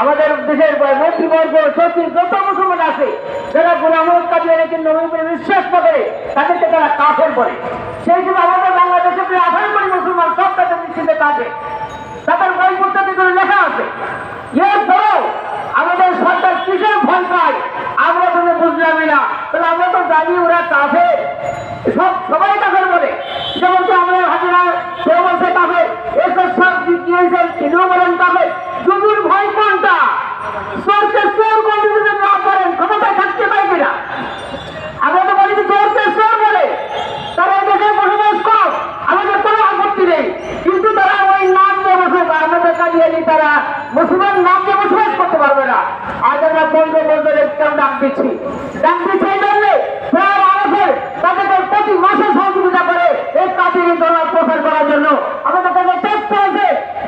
আমাদের দেশের মন্ত্রীবর্গ সচিব, যত মুসলমান আছে, যারা গোলামত কাদিয়ানিকে নবীন বিশ্বাস করে, তাদেরকে তারা কাফের বলে। সেই জন্য আমাদের বাংলাদেশে প্রায় আঠারো কোটি মুসলমান সব তাদের নিশ্চিন্তে থাকে। তাদের বই পুস্তকে করে লেখা আছে এরপরেও আমাদের সরকার কিসের ভয় পায়? আমরা তো বুঝলামই না। তাহলে আমরা তো জানি ওরা কাফে সব, সবাই কাফের বলে। যেমন কি আমরা হাজিরা কেউ বলছে কাফে এসব সব দিয়েছেন তিনিও বলেন কাফে দুদুর ভয় কোনটা চোরকে চোর বলতে যদি না পারেন ক্ষমতায় থাকতে পারবে না আমরা তো বলি যে চোরকে চোর বলে তারা এই দেশে বসবাস কর আমাদের কোনো আপত্তি নেই কিন্তু তারা ওই নাম দিয়ে বসবাস কাজিয়ালি তারা। মুসলমান নাম দিয়ে বসবাস করতে পারবে না। আজ আমরা ডাক দিচ্ছি। ডাক এই প্রতি মাসে সহযোগিতা করে এই দোলা প্রচার করার জন্য। আমাদের কাছে টেস্ট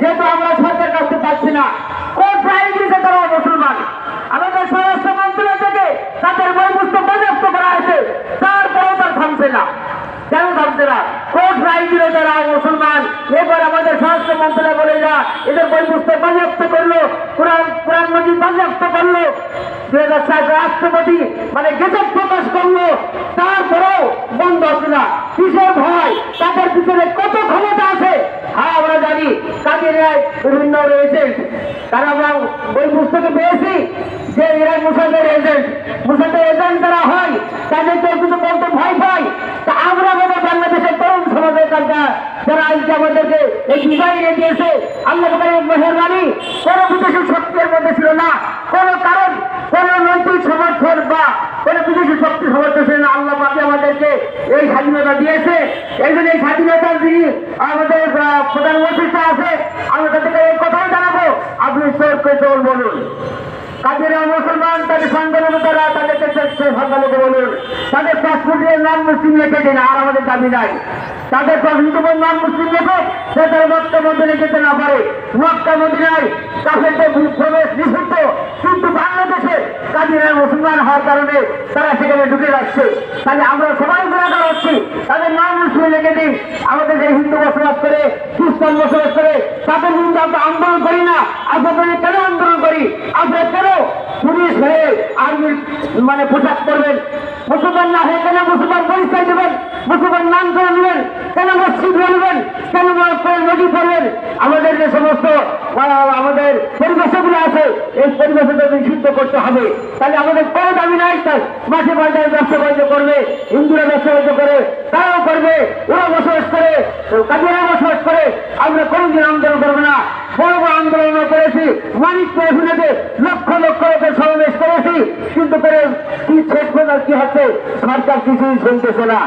যেহেতু আমরা সরকার কাছে পাচ্ছি না। তারা মুসলমান? থেকে তাদের করা না। কেন না? কোর্ট দিল তারা মুসলমান? এবার আমাদের স্বরাষ্ট্র মন্ত্রণালয় বলে যা এদের বই পুস্তক বাজেয়াপ্ত করল, কোরআন কোরআন মজিদ বাজেয়াপ্ত করল। দুই হাজার সাত রাষ্ট্রপতি মানে গেজেট প্রকাশ করল। তারপরেও বন্ধ হচ্ছে না। কিসের ভয়? তাদের পিছনে কত ক্ষমতা আছে? হ্যাঁ আমরা জানি। রায় বিভিন্ন এজেন্ট তারা আমরা ওই পুস্তকে পেয়েছি যে এরা মুসাদের এজেন্ট মুসাদের এজেন্ট যারা হয় তাদেরকে কিন্তু বলতে ভয় পায় তা আমরা আমাদের বাংলাদেশের তরুণ সমাজের কাছে যারা আজকে আমাদেরকে এই ডিজাইনে দিয়েছে আল্লাহ মেহরবানি কোন বিদেশি শক্তির মধ্যে ছিল না। কোন কারণ কোন নৈতিক সমর্থন বা কোন বিদেশি শক্তি সমর্থন ছিল না। আল্লাহ পাকে আমাদেরকে এই স্বাধীনতা দিয়েছে। এই জন্য এই স্বাধীনতার যিনি আমাদের আহ, প্রধান উপস্থিত আছে আমি তাদেরকে এই কথাই জানাব। আপনি চোরকে চোর বলুন। কাজেরা মুসলমান তাদের সংখ্যালঘু তারা তাদেরকে সংখ্যালঘু তাদের পাসপোর্টের নাম মুসলিম লিখে দিন, আর আমাদের দাবি নাই। তাদের হিন্দুদের নাম মুসলিম লেখো, সে তারা মক্কা মন্দিরে যেতে না পারে। মক্কা মন্দিরায় কাফেরদের প্রবেশ নিষিদ্ধ, কিন্তু বাংলাদেশে কাজীরা মুসলমান হওয়ার কারণে তারা সেখানে ঢুকে যাচ্ছে। তাহলে আমরা সবাই গুণাগার হচ্ছি, তাদের নাম মুসলিম লিখে দিন। আমাদের যে হিন্দু বসবাস করে, খ্রিস্টান বসবাস করে, তাদের বিরুদ্ধে আমরা আন্দোলন করি না। আপনাদের কেন আন্দোলন করি? আমরা কেন পুলিশ হয়ে আর্মির মানে পোশাক করবেন মুসলমান না হয়ে কেন মুসলমান পরিচয় দেবেন? মুসলমান নাম করে নেবেন? কেন মসজিদ বলবেন কেন নদী পড়বেন? আমাদের যে সমস্ত আমাদের পরিবেশগুলো আছে, এই পরিবেশটা নিষিদ্ধ করতে হবে। তাহলে আমাদের কোনো দাবি নাই, তাই মাঠে বাজারে ব্যবসা বাণিজ্য করবে হিন্দুরা ব্যবসা বাণিজ্য করে, তারাও করবে ওরা বসবাস করে কাজেরা বসবাস করে। আমরা কোনোদিন আন্দোলন করব না। বড় আন্দোলন করেছি। মানিক তহসিলেতে লক্ষ লক্ষ লোকের সমাবেশ করেছি। কিন্তু কি শেষ পর্যন্ত কি হচ্ছে, সরকার কিছুই শুনতেছে না।